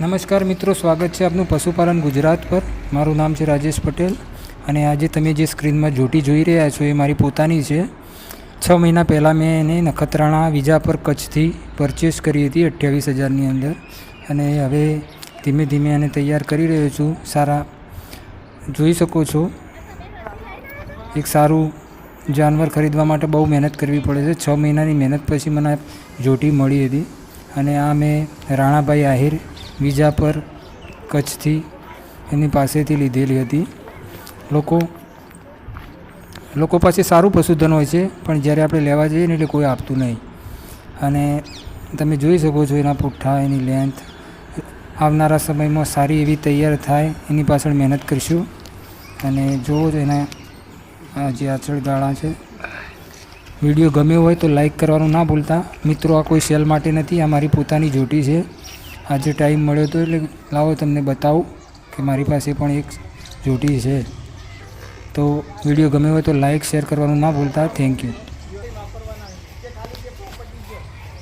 નમસ્કાર મિત્રો, સ્વાગત છે આપનું પશુપાલન ગુજરાત પર. મારું નામ છે રાજેશ પટેલ અને આજે તમે જે સ્ક્રીનમાં જોટી જોઈ રહ્યા છો એ મારી પોતાની છે. છ મહિના પહેલાં મેં એને નખત્રાણા વિજાપર કચ્છથી પરચેસ કરી હતી અઠ્યાવીસ હજારની અંદર અને હવે ધીમે ધીમે આને તૈયાર કરી રહ્યો છું. સારા, જોઈ શકો છો. એક સારું જાનવર ખરીદવા માટે બહુ મહેનત કરવી પડે છે. છ મહિનાની મહેનત પછી મને જોટી મળી હતી અને આ મેં રાણાભાઈ આહિર વિજાપર કચ્છથી એની પાસેથી લીધેલી હતી. લોકો લોકો પાસે સારું પશુધન હોય છે, પણ જ્યારે આપણે લેવા જઈએ ને એટલે કોઈ આપતું નહીં. અને તમે જોઈ શકો છો એના પુઠ્ઠા, એની લેન્થ આવનારા સમયમાં સારી એવી તૈયાર થાય, એની પાછળ મહેનત કરીશું. અને જો તો એના જે આચળ ગાળા છે. વીડિયો ગમ્યો હોય તો લાઈક કરવાનું ના ભૂલતા. મિત્રો, આ કોઈ સેલ માટે નથી, આ મારી પોતાની જોટી છે. આજે ટાઈમ મળ્યો હતો એટલે લાવો તમને બતાવું કે મારી પાસે પણ એક જોટી છે. તો વીડિયો ગમ્યો હોય તો લાઇક શેર કરવાનું ના ભૂલતા. Thank you